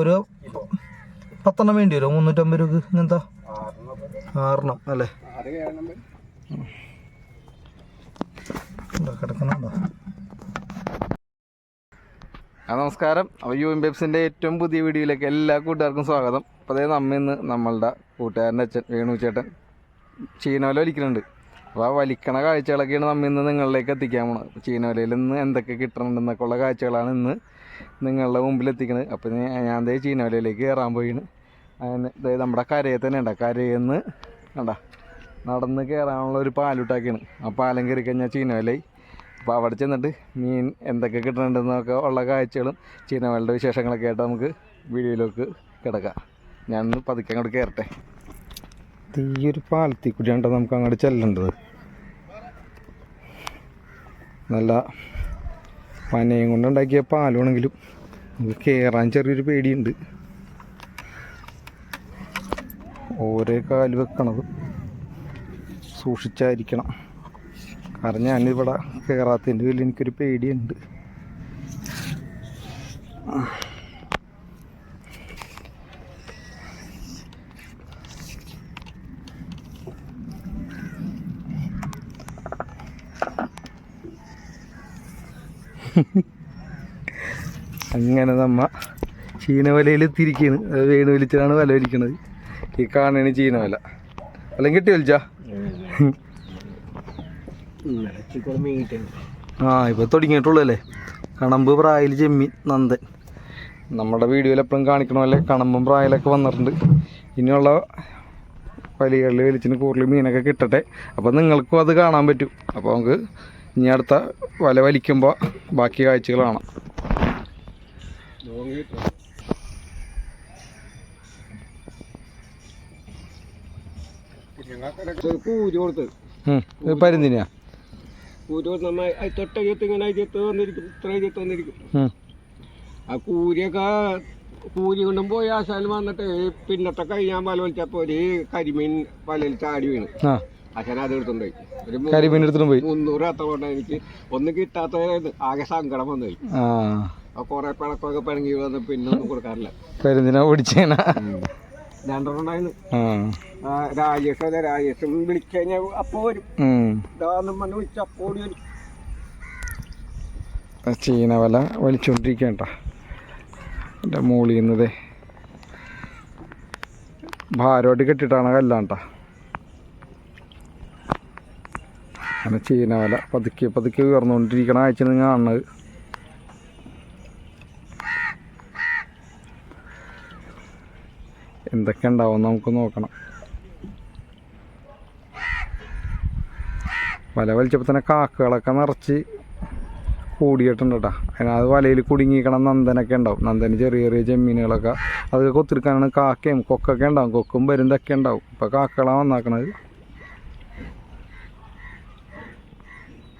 ഒരു പത്തെണ്ണം വേണ്ടി വരുമോ മുന്നൂറ്റമ്പത് രൂപ ഇങ്ങനത്തെ? ആറെണ്ണം അല്ലേ? ആ നമസ്കാരം. അപ്പോൾ യു എം ബെബ്സിന്റെ ഏറ്റവും പുതിയ വീഡിയോയിലേക്ക് എല്ലാ കൂട്ടുകാർക്കും സ്വാഗതം. അപ്പോൾ അതായത് നമ്മ ഇന്ന് നമ്മളുടെ കൂട്ടുകാരന്റെ അച്ഛൻ വേണു ചേട്ടൻ ചീനോല വലിക്കുന്നുണ്ട് അപ്പോൾ ആ വലിക്കണ കാഴ്ചകളൊക്കെയാണ് നമ്മ ഇന്ന് നിങ്ങളിലേക്ക് എത്തിക്കാൻ പോണത്. ചീനവലയിൽ നിന്ന് എന്തൊക്കെ കിട്ടണമെന്നൊക്കെ ഉള്ള കാഴ്ചകളാണ് ഇന്ന് നിങ്ങളുടെ മുമ്പിൽ എത്തിക്കുന്നത് അപ്പോൾ ഞാൻ ദേ ചീനോലയിലേക്ക് കയറാൻ പോയിന് അതിന് നമ്മുടെ കരയെ തന്നെ ഉണ്ടാ. കരയിൽ നിന്ന് കണ്ട നടന്ന് കയറാനുള്ള ഒരു പാലുട്ടാക്കിയാണ്. ആ പാലം കയറി കഴിഞ്ഞാൽ ചീനോലയായി അപ്പോൾ അവിടെ ചെന്നിട്ട് മീൻ എന്തൊക്കെ കിട്ടുന്നുണ്ടെന്നൊക്കെ ഉള്ള കാഴ്ചകളും ചീനവലയുടെ വിശേഷങ്ങളൊക്കെ ആയിട്ട് നമുക്ക് വീഡിയോയിലേക്ക് കിടക്കാം. ഞാൻ പതുക്കെ അങ്ങോട്ട് കയറട്ടെ ഈ ഒരു പാലത്തിൽ കൂടിയാണ് നമുക്ക് അങ്ങോട്ട് ചെല്ലേണ്ടത്? നല്ല പനയും കൊണ്ടുണ്ടാക്കിയ പാലാണെങ്കിലും നമുക്ക് കയറാൻ ചെറിയൊരു പേടിയുണ്ട്. ഓരോ കാൽ വെക്കണത് സൂക്ഷിച്ചായിരിക്കണം. കാരണം ഞാനിവിടെ കയറാത്തതിന്റെ പേരിൽ എനിക്കൊരു പേടിയുണ്ട്. അങ്ങനെ നമ്മ ചീനവലയിൽ എത്തിയിരിക്കുകയാണ് അത് വേണു വലിച്ചാണ് വല വലിക്കണത്. ഈ കാണണ ചീനവല. അല്ലെങ്കിൽ കിട്ടി വലിച്ചാ ആ ഇപ്പൊ തുടങ്ങിയിട്ടുള്ളൂ അല്ലേ കണമ്പ് പ്രായൽ ചെമ്മീൻ നന്ദൻ. നമ്മുടെ വീഡിയോയിൽ എപ്പോഴും കാണിക്കണ പോലെ കണമ്പും പ്രായലൊക്കെ വന്നിട്ടുണ്ട്. ഇനിയുള്ള വലികളിൽ വലിച്ചിന് കൂടുതൽ മീനൊക്കെ കിട്ടട്ടെ. അപ്പോൾ നിങ്ങൾക്കും അത് കാണാൻ പറ്റും. അപ്പോൾ നമുക്ക് ഇനി അടുത്ത വല വലിക്കുമ്പോൾ ബാക്കി കാഴ്ചകൾ കാണാം കൂലി പരുന്തിനാ കൂരി ഇങ്ങനെ വന്നിരിക്കും ഇത്ര വന്നിരിക്കും. ആ കൂരിയൊക്കെ കൂരി കൊണ്ടും പോയി ആശാനം വന്നിട്ട് പിന്നത്തെ കഴിഞ്ഞാൽ വല വലിച്ചപ്പോൾ ഒരു കരിമീൻ വലയിൽ ചാടി വീണ്. കരിമീൻ എടുത്തിട്ട് പോയി. മുന്നൂറ് അത്ര എനിക്ക് ഒന്നും കിട്ടാത്ത ആകെ സങ്കടം വന്നു പോയി. ആ. ആ കുറെ പിണക്കൊക്കെ പിണങ്ങി വന്ന് പിന്നെ ഒന്നും കൊടുക്കാറില്ല. ഓടിച്ചേന രാജേഷ് അതെ രാജേഷും വിളിച്ചു കഴിഞ്ഞാൽ അപ്പോൾ വരും. ഉം. ഇതാന്നും പറഞ്ഞ് വിളിച്ച് അപ്പോൾ ഓടി വരും. ആ ചീന വല വലിച്ചുകൊണ്ടിരിക്കണ്ട എന്റെ നിന്നതേ. ഭാരമായിട്ട് കെട്ടിട്ടാണ് കല്ലാണ്ട അങ്ങനെ ചെയ്യുന്ന വല. പതുക്കെ പതുക്കെ ഉയർന്നുകൊണ്ടിരിക്കണ ആഴ്ച നിങ്ങൾ കാണുന്നത്. എന്തൊക്കെ ഉണ്ടാവും നമുക്ക് നോക്കണം. വല വലിച്ചപ്പോൾ തന്നെ കാക്കകളൊക്കെ നിറച്ച് കൂടിയിട്ടുണ്ട് കേട്ടോ. അതിനകത്ത് വലയിൽ കുടുങ്ങിക്കണം നന്ദനൊക്കെ ഉണ്ടാവും. നന്ദന് ചെറിയ ചെറിയ ചെമ്മീനുകളൊക്കെ അതൊക്കെ കൊത്തിരിക്കാനാണ് കാക്കയും കൊക്കൊക്കെ ഉണ്ടാവും. കൊക്കും വരുന്നതൊക്കെ ഉണ്ടാവും. ഇപ്പം കാക്കകളാണ് വന്നാക്കണത്.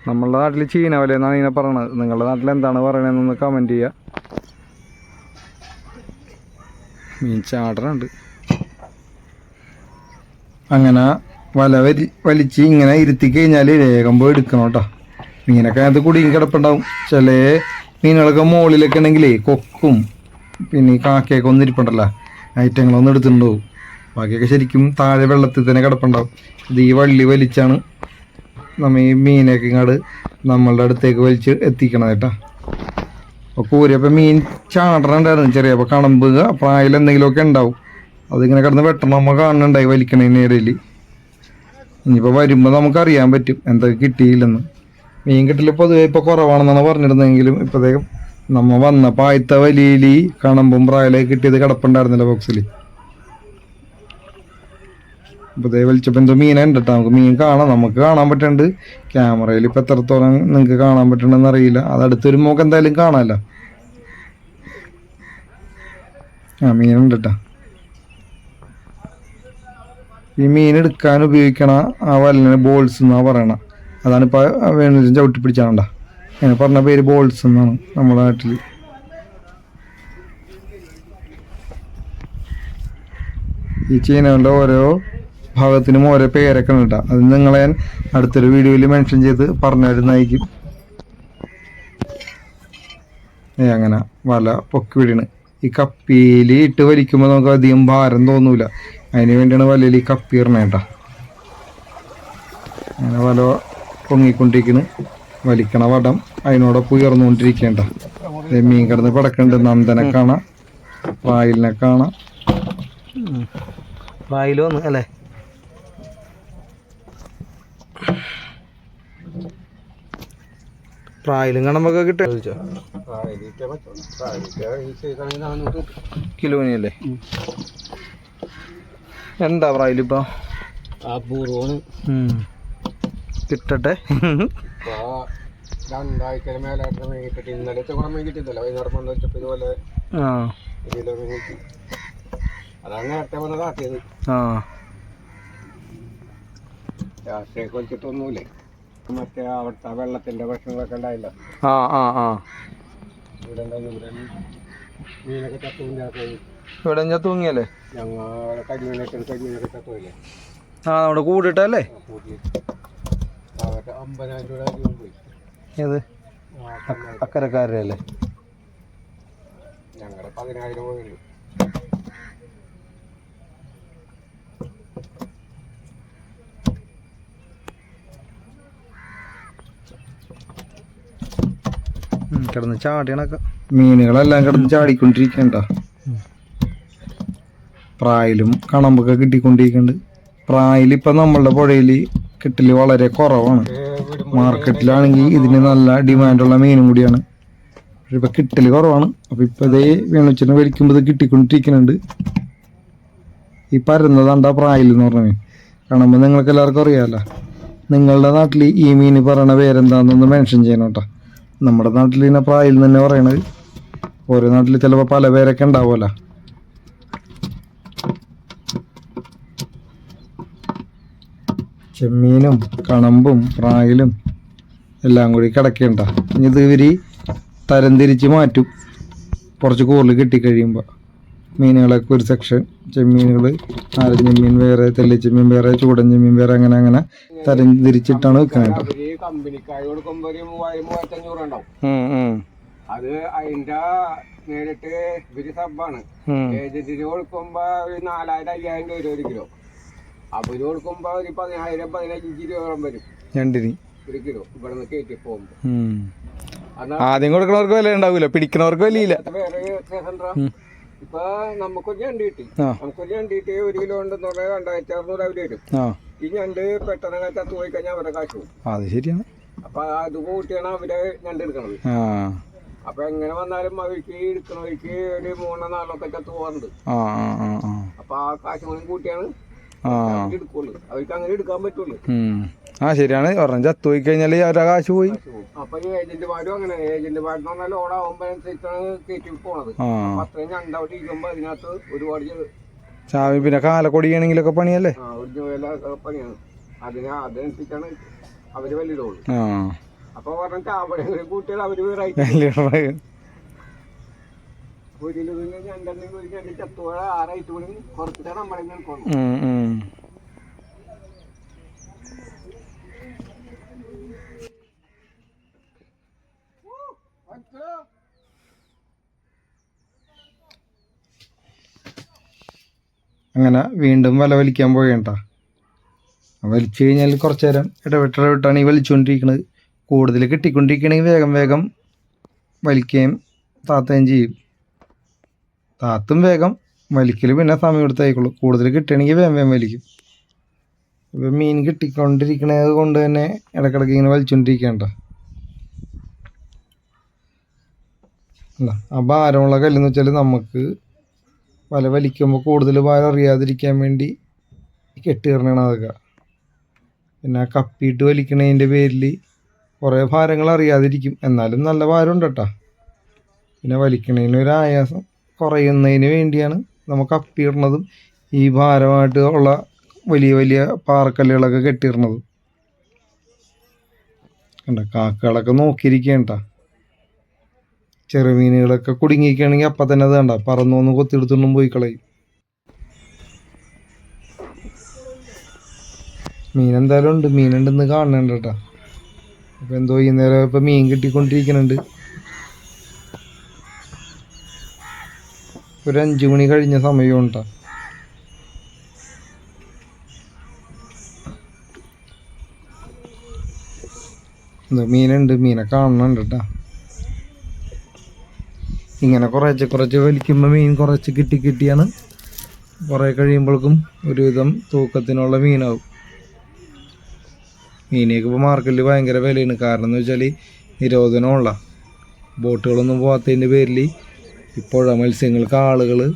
നമ്മളുടെ നാട്ടിൽ ചീന വല എന്നാണ് ഇങ്ങനെ പറയണത്. നിങ്ങളുടെ നാട്ടിൽ എന്താണ് പറയണതെന്നൊന്ന് കമന്റ് ചെയ്യുക മീൻ ചാടനുണ്ട് അങ്ങനെ വല വലി വലിച്ച് ഇങ്ങനെ ഇരുത്തി കഴിഞ്ഞാൽ വേഗം പോയി എടുക്കണം കേട്ടോ. മീനൊക്കെ അതിനകത്ത് കുടുങ്ങി കിടപ്പുണ്ടാവും. ചില മീനുകളൊക്കെ മുകളിലൊക്കെ ഉണ്ടെങ്കിലേ കൊക്കും. പിന്നെ ഈ കാക്കയൊക്കെ ഒന്നും ഇരിപ്പുണ്ടല്ലോ. ഐറ്റങ്ങളൊന്നും എടുത്തിട്ടുണ്ടാവും. ബാക്കിയൊക്കെ ശരിക്കും താഴെ വെള്ളത്തിൽ തന്നെ കിടപ്പുണ്ടാവും. ഇത് ഈ വള്ളി വലിച്ചാണ് നമ്മ ഈ മീനൊക്കെ ഇങ്ങോട്ട് നമ്മളുടെ അടുത്തേക്ക് വലിച്ച് എത്തിക്കണം കേട്ടോ. അപ്പോൾ കൂരിയപ്പോൾ മീൻ ചാടണുണ്ടായിരുന്നു ചെറിയ അപ്പോൾ കണമ്പ് പ്രായം എന്തെങ്കിലുമൊക്കെ ഉണ്ടാവും. അതിങ്ങനെ കിടന്ന് വെട്ടണം നമ്മൾ കാണുന്നുണ്ടായി വലിക്കണേ ഇടയിൽ ഇനിയിപ്പോൾ വരുമ്പോൾ നമുക്കറിയാൻ പറ്റും എന്തൊക്കെ കിട്ടിയില്ലെന്ന്. മീൻ കിട്ടൽ പൊതുവെ ഇപ്പോൾ കുറവാണെന്നാണ് പറഞ്ഞിരുന്നെങ്കിലും ഇപ്പോഴത്തേക്കും നമ്മൾ വന്നപ്പോൾ ആദ്യത്തെ വലിയിൽ കണമ്പും പ്രായലൊക്കെ കിട്ടിയത് കിടപ്പുണ്ടായിരുന്നില്ല ബോക്സിൽ ഇപ്പോൾ ദേ വലിച്ചപ്പോൾ എന്തോ മീനുണ്ട് കേട്ടോ നമുക്ക് മീൻ കാണാം നമുക്ക് കാണാൻ പറ്റുന്നുണ്ട്. ക്യാമറയിൽ ഇപ്പോൾ എത്രത്തോളം നിങ്ങൾക്ക് കാണാൻ പറ്റണമെന്ന് അറിയില്ല. അത് അടുത്ത് വരുമ്പോൾ നമുക്ക് എന്തായാലും കാണാമല്ലോ ആ മീനുണ്ട് ഈ മീൻ എടുക്കാൻ ഉപയോഗിക്കണ ആ വല്ലിന് ബോൾസ് എന്നാണ് പറയണ. അതാണ് ഇപ്പോൾ വേണു ചവിട്ടി പിടിച്ചാണ്ട അങ്ങനെ പറഞ്ഞ പേര് ബോൾസ് എന്നാണ് നമ്മുടെ നാട്ടിൽ ഈ ചീനകളുടെ ഓരോ ഭാഗത്തിനും ഓരോ പേരൊക്കെ ഉണ്ട്. അത് നിങ്ങളെ ഞാൻ അടുത്തൊരു വീഡിയോയിൽ മെൻഷൻ ചെയ്ത് പറഞ്ഞു തരുന്നതായിരിക്കും ഏ അങ്ങനെ വല പൊക്കി വിടണ്. ഈ കപ്പിയിൽ ഇട്ട് വലിക്കുമ്പോൾ നമുക്ക് അധികം ഭാരം തോന്നൂല. അതിന് വേണ്ടിയാണ് വലയിൽ ഈ കപ്പി ഇടണേ കേട്ടോ. അങ്ങനെ വല പൊങ്ങിക്കൊണ്ടിരിക്കുന്നു വലിക്കണ വടം അതിനോടൊപ്പം ഉയർന്നുകൊണ്ടിരിക്കേണ്ട മീൻ കിടന്ന് പടക്കുന്നുണ്ട് നന്ദനെ കാണാം. വായിലിനെ കാണാം. വായിലൊന്ന് അല്ലേ? പ്രായിലും കാണുമ്പോ കിട്ടുക പ്രായലിറ്റേ പറ്റുള്ളൂ പ്രായലിറ്റേ ഈ സൈസാണെങ്കിൽ നാനൂറ് കിട്ടും കിലോനല്ലേ എന്താ പ്രായലിപ്പോ അപൂർവമാണ് കിട്ടട്ടെ രണ്ടാഴ്ച കിട്ടിട്ട് ഇന്നലെ വൈകുന്നേരം ഇതുപോലെ കിട്ടി. അതാണ് നേരത്തെ കാട്ടിയത് രാഷ്ട്രീയം മറ്റേ അവിടുത്തെ വെള്ളത്തിന്റെ പ്രശ്നങ്ങളൊക്കെ ഉണ്ടായില്ല? ആ ആ ആ. ഇവിടെ? മീനൊക്കെ ചത്തുകൊണ്ട് ഇവിടെ ഞാൻ തൂങ്ങിയല്ലേ? ഞങ്ങൾ കരിമീനൊക്കെ കരിമീനൊക്കെ ചത്തുമില്ലേ ആ നമ്മുടെ കൂടിട്ടല്ലേ? ഏത്. അക്കരക്കാരുടെ അല്ലേ ഞങ്ങളുടെ പതിനായിരം പോയുള്ളൂ കിടന്ന് ചാടിയണൊക്കെ മീനുകളെല്ലാം കിടന്ന് ചാടിക്കൊണ്ടിരിക്കണ്ട. പ്രായിലും കണമ്പൊക്കെ കിട്ടിക്കൊണ്ടിരിക്കുന്നുണ്ട് പ്രായിൽ നമ്മളുടെ പുഴയിൽ കിട്ടൽ വളരെ കുറവാണ്. മാർക്കറ്റിലാണെങ്കിൽ ഇതിന് നല്ല ഡിമാൻഡുള്ള മീനും കൂടിയാണ്. പക്ഷെ ഇപ്പം കിട്ടൽ കുറവാണ്. അപ്പം ഇപ്പം ഇതേ വീണുച്ചിന് വലിക്കുമ്പോൾ ഇത് കിട്ടിക്കൊണ്ടിരിക്കുന്നുണ്ട്. ഈ പരന്നതാണ്ട പ്രായൽ എന്ന് പറഞ്ഞ മീൻ. കാണുമ്പോൾ നിങ്ങൾക്ക് എല്ലാവർക്കും അറിയാമല്ലോ നിങ്ങളുടെ നാട്ടിൽ ഈ മീൻ പറയണ പേരെന്താണെന്നൊന്ന് മെൻഷൻ ചെയ്യണം കേട്ടോ. നമ്മുടെ നാട്ടിൽ ഇതിനെ പ്രായിൽ തന്നെ പറയണത്. ഓരോ നാട്ടിൽ ചിലപ്പോൾ പല പേരൊക്കെ ഉണ്ടാവുമല്ലോ. ചെമ്മീനും കണമ്പും പ്രായിലും എല്ലാം കൂടി കിടക്കേണ്ട. ഇനി ഇത് ഇവർ തരംതിരിച്ച് മാറ്റും. കുറച്ച് കൂടുതൽ കിട്ടിക്കഴിയുമ്പോൾ മീനുകളൊക്കെ ഒരു സെക്ഷൻ ചെമ്മീനുകൾ ആരഞ്ചെമ്മീൻ ചെമ്മീൻ വേറെ തെല്ലിച്ചെമ്മീൻ വേറെ ചൂടൻ ചെമ്മീൻ വേറെ അങ്ങനെ അങ്ങനെ വെക്കുന്നത് മൂവായിരത്തി അഞ്ഞൂറ് ഉണ്ടാവും. അത് അതിന്റെ നേരിട്ട് ഇവർ സബ്ബാണ് ഏജന്റിന് കൊടുക്കുമ്പോ ഒരു നാലായിരം അയ്യായിരം രൂപ ഒരു കിലോ. അവർ കൊടുക്കുമ്പോ ഒരു പതിനായിരം പതിനഞ്ച് രൂപ വരും. രണ്ടിന്. ഒരു കിലോ ഇവിടെ നിന്ന് കയറ്റി പോകുമ്പോ. ആദ്യം കൊടുക്കണവർക്ക് വില ഉണ്ടാവില്ല പിടിക്കണവർക്ക് വിലയില്ല. വേറെ ഇപ്പൊ നമുക്കൊരു ഞണ്ട് കിട്ടി നമുക്കൊരു ഞണ്ട് കിട്ടി ഒരു കിലോ ഉണ്ടെന്ന് പറഞ്ഞാൽ രണ്ടായിരത്തി അറുന്നൂറ് അവർ വരും. ഈ ഞണ്ട് പെട്ടെന്ന് ചത്തു പോയി കഴിഞ്ഞാൽ അവരുടെ കാശ് പോകും. അത് ശരിയാണ്. അപ്പൊ അത് കൂട്ടിയാണ് അവർ ഞണ്ട് എടുക്കണത്. അപ്പൊ എങ്ങനെ വന്നാലും അവർക്ക് എടുക്കണവർക്ക് ഒരു മൂന്നോ നാലോ ഒക്കെ ചത്തു പോകാറുണ്ട് അപ്പൊ ആ കാശ് കൂടി കൂട്ടിയാണ് എടുക്കുള്ളൂ. അവർക്ക് അങ്ങനെ എടുക്കാൻ പറ്റുള്ളൂ. ആ ശരിയാണ്. ഒരെണ്ണം ചത്തു പോയി കഴിഞ്ഞാൽ അവരുടെ കാശ് പോയി. അപ്പൊ ഈ അങ്ങനെ. ഏജന്റുമാരെന്ന് പറഞ്ഞാൽ ഓടാവുമ്പോ അനുസരിച്ചാണ് കയറ്റി പോണത്. ആ. അപ്പൊ അത്രയും ഞണ്ട് അവിടെ ഇരിക്കുമ്പോ അതിനകത്ത് ഒരുപാട് ജ- ചാവി പിന്നെ കാലക്കൊടിയാണെങ്കിലൊക്കെ പണിയല്ലേ? ആ, ഒരു ജോല പണിയാണ്. അതിന് അതനുസരിച്ചാണ് അവർ ആ. അപ്പൊ പറഞ്ഞ ചാവടെ കൂട്ടിയാൽ അവർ റൈറ്റ് വലിയ ഒരു കിലോ ഞണ്ടെങ്കിൽ ഒരു ഞണ്ട് ചത്തുപോയ ആ റേറ്റ് കൂടി കുറച്ചിട്ടാണ് നമ്മളെ നിൽക്കണം ഉം, ഉം. അങ്ങനെ വീണ്ടും വല വലിക്കാൻ പോയേണ്ട വലിച്ചു കഴിഞ്ഞാൽ കുറച്ച് നേരം ഇടവിട്ട് ഇടവിട്ടാണ് ഈ വലിച്ചുകൊണ്ടിരിക്കുന്നത് കൂടുതൽ കിട്ടിക്കൊണ്ടിരിക്കണമെങ്കിൽ വേഗം വേഗം വലിക്കുകയും താത്തുകയും ചെയ്യും. താത്തും വേഗം വലിക്കൽ പിന്നെ സമയം എടുത്തായിക്കോളൂ. കൂടുതൽ കിട്ടുകയാണെങ്കിൽ വേഗം വേഗം വലിക്കും. ഇപ്പം മീൻ കിട്ടിക്കൊണ്ടിരിക്കണത് കൊണ്ട് തന്നെ ഇടക്കിടക്ക് ഇങ്ങനെ വലിച്ചുകൊണ്ടിരിക്കേണ്ട അല്ല ആ ഭാരമുള്ള കല്ലെന്ന് വെച്ചാൽ നമുക്ക് വല വലിക്കുമ്പോൾ കൂടുതൽ ഭാരം അറിയാതിരിക്കാൻ വേണ്ടി കെട്ടിയിറങ്ങണം അതൊക്കെ. പിന്നെ കപ്പിയിട്ട് വലിക്കണതിന്റെ പേരിൽ കുറേ ഭാരങ്ങൾ അറിയാതിരിക്കും. എന്നാലും നല്ല ഭാരമുണ്ട് കേട്ടോ. പിന്നെ വലിക്കണതിന് ഒരു ആയാസം കുറയുന്നതിന് വേണ്ടിയാണ് നമുക്ക് കപ്പിയിടുന്നതും ഈ ഭാരമായിട്ട് ഉള്ള വലിയ വലിയ പാറക്കല്ലുകളൊക്കെ കെട്ടിയിടണതും. കണ്ട? കാക്കകളൊക്കെ നോക്കിയിരിക്കേണ്ട ചെറുമീനുകളൊക്കെ കുടുങ്ങിയിരിക്കുകയാണെങ്കിൽ അപ്പം തന്നെ അത് വേണ്ട പറന്നു വന്ന് കൊത്തിയെടുത്തൊന്നും പോയി കളയും. മീൻ എന്തായാലും ഉണ്ട്. മീനുണ്ടെന്ന് കാണുന്നുണ്ട് കേട്ടോ. അപ്പം എന്തോ ഈ നേരം ഇപ്പം മീൻ കിട്ടിക്കൊണ്ടിരിക്കുന്നുണ്ട്. ഒരു അഞ്ചു മണി കഴിഞ്ഞ സമയവും ഉണ്ടോ? എന്തോ മീനുണ്ട്. മീനെ കാണുന്നുണ്ട് കേട്ടാ. ഇങ്ങനെ കുറച്ച് കുറച്ച് വലിക്കുമ്പോൾ മീൻ കുറച്ച് കിട്ടി കിട്ടിയാണ്. കുറേ കഴിയുമ്പോഴേക്കും ഒരുവിധം തൂക്കത്തിനുള്ള മീനാവും. മീനൊക്കെ ഇപ്പോൾ മാർക്കറ്റിൽ ഭയങ്കര വിലയാണ്. കാരണം എന്ന് വെച്ചാൽ നിരോധനമുള്ള ബോട്ടുകളൊന്നും പോകാത്തതിന്റെ പേരിൽ ഇപ്പോഴ മത്സ്യങ്ങൾക്ക് ആളുകൾ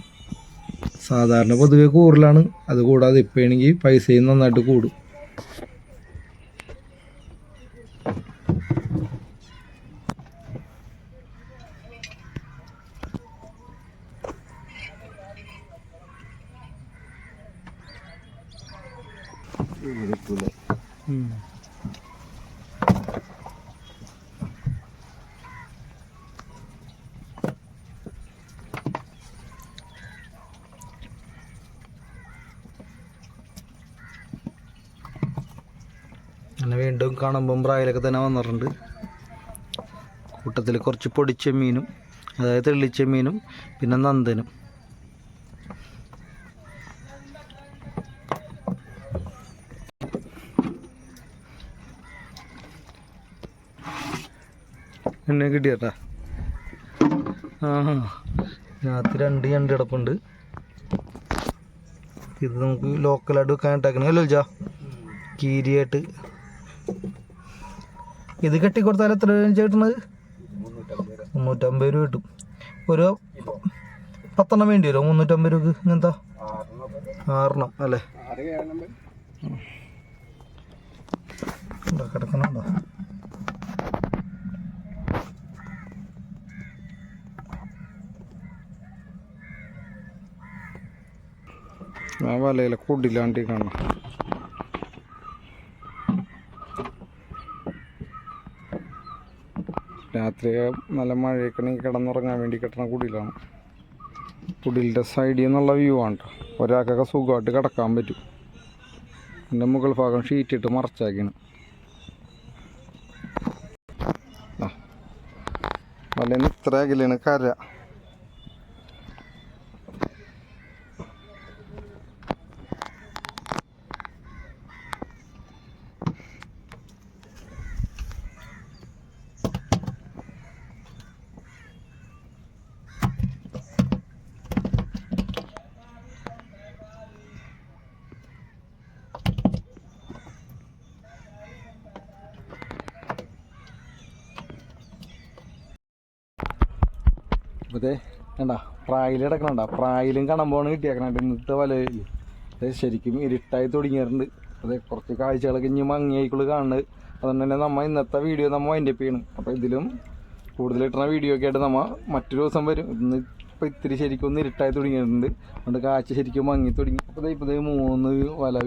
സാധാരണ പൊതുവെ കൂടുതലാണ് അതുകൂടാതെ ഇപ്പോഴാണെങ്കിൽ പൈസയും നന്നായിട്ട് കൂടും. അങ്ങനെ വീണ്ടും കാണുമ്പം പ്രായലൊക്കെ തന്നെ വന്നിട്ടുണ്ട്. കൂട്ടത്തിൽ കുറച്ച് പൊടിച്ച മീനും അതായത് തെള്ളിച്ച മീനും പിന്നെ നന്ദനും. എന്നെ കിട്ടിയട്ടാ. ആ രാത്രി രണ്ട് ഞണ്ട് കിടപ്പുണ്ട്. ഇത് നമുക്ക് ലോക്കലായിട്ട് വെക്കാൻ ഇട്ടേക്കണേ അല്ലോ ജാ കീരിയായിട്ട്. ഇത് കെട്ടിക്കൊടുത്താൽ എത്ര രൂപ ചേട്ടനത് മുന്നൂറ്റമ്പത് രൂപ കിട്ടും. ഒരു പത്തെണ്ണം വേണ്ടി വരുമോ? മുന്നൂറ്റമ്പത് രൂപക്ക് ഇങ്ങനത്തെ? ആറെണ്ണം അല്ലേ? കിടക്കണുണ്ടോ ആ വലയിലെ കൂടില്ലാണ്ടി കാണാം രാത്രി നല്ല മഴയൊക്കെ കിടന്നുറങ്ങാൻ വേണ്ടി കെട്ടണ കുടിലാണ്. കുടിലിന്റെ സൈഡിൽ നിന്നുള്ള വ്യൂ ആണ് ഒരാൾക്കൊക്കെ സുഖമായിട്ട് കിടക്കാൻ പറ്റും. എന്റെ മുകൾ ഭാഗം ഷീറ്റിട്ട് മറച്ചാക്കിയാണ് വലയിൽ ഇത്ര അകലാണ് കര. അതെ എന്താ പ്രായിൽ കിടക്കണണ്ട പ്രായിലും കണമ്പോണ് കിട്ടിയേക്കണ ഇന്നത്തെ വല അത് ശരിക്കും ഇരുട്ടായി തുടങ്ങിയിട്ടുണ്ട്. അതെ കുറച്ച് കാഴ്ചകളൊക്കെ ഇനി മങ്ങിയായിക്കുള്ളു കാണുന്നത്. അതുകൊണ്ട് തന്നെ നമ്മൾ ഇന്നത്തെ വീഡിയോ നമ്മൾ വൈൻഡപ്പ് ചെയ്യണം. അപ്പോൾ ഇതിലും കൂടുതൽ കിട്ടുന്ന വീഡിയോ ഒക്കെ ആയിട്ട് നമ്മൾ മറ്റൊരു ദിവസം വരും. ഇന്ന് ഇപ്പോൾ ഇത്തിരി ശരിക്കും ഒന്ന് ഇരുട്ടായി തുടങ്ങിയിട്ടുണ്ട്. അതുകൊണ്ട് കാഴ്ച ശരിക്കും മങ്ങി തുടങ്ങി. ഇപ്പോൾ ദേ മൂന്ന് വല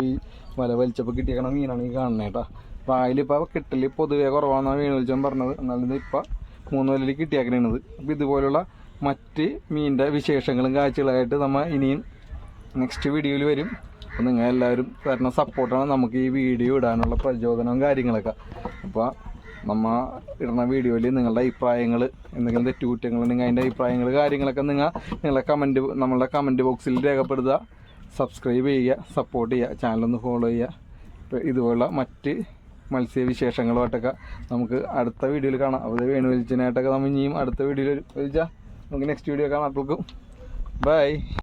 വല വലിച്ചപ്പോൾ കിട്ടിയേക്കണ മീനാണ് ഈ കാണുന്നത് കേട്ടോ. പ്രായിലിപ്പോൾ കിട്ടൽ പൊതുവേ കുറവാണെന്നാണ് വീണ് വലിച്ചാൻ പറഞ്ഞത്. എന്നാലും ഇപ്പം മൂന്ന് വലയിൽ കിട്ടിയേക്കണത് അപ്പോൾ ഇതുപോലുള്ള മറ്റ് മീനിന്റെ വിശേഷങ്ങളും കാഴ്ചകളായിട്ട് നമ്മൾ ഇനിയും നെക്സ്റ്റ് വീഡിയോയിൽ വരും. അപ്പോൾ നിങ്ങൾ എല്ലാവരും തരുന്ന സപ്പോർട്ടാണ് നമുക്ക് ഈ വീഡിയോ ഇടാനുള്ള പ്രചോദനവും കാര്യങ്ങളൊക്കെ. അപ്പോൾ നമ്മൾ ഇടുന്ന വീഡിയോയിൽ നിങ്ങളുടെ അഭിപ്രായങ്ങൾ എന്തെങ്കിലും തെറ്റുകുറ്റങ്ങൾ ഉണ്ടെങ്കിൽ അതിന്റെ അഭിപ്രായങ്ങൾ കാര്യങ്ങളൊക്കെ നിങ്ങൾ നിങ്ങളുടെ കമന്റ് നമ്മളുടെ കമന്റ് ബോക്സിൽ രേഖപ്പെടുത്തുക. സബ്സ്ക്രൈബ് ചെയ്യുക സപ്പോർട്ട് ചെയ്യുക ചാനലൊന്ന് ഫോളോ ചെയ്യുക. ഇതുപോലുള്ള മറ്റ് മത്സ്യവിശേഷങ്ങളുമായിട്ടൊക്കെ നമുക്ക് അടുത്ത വീഡിയോയിൽ കാണാം. അപ്പോൾ വേണു വലിച്ചനായിട്ടൊക്കെ നമ്മൾ ഇനിയും അടുത്ത വീഡിയോയിൽ വിളിച്ചാൽ നമുക്ക് നെക്സ്റ്റ് വീഡിയോ കാണാം. അപ്പോഴേക്കും ബൈ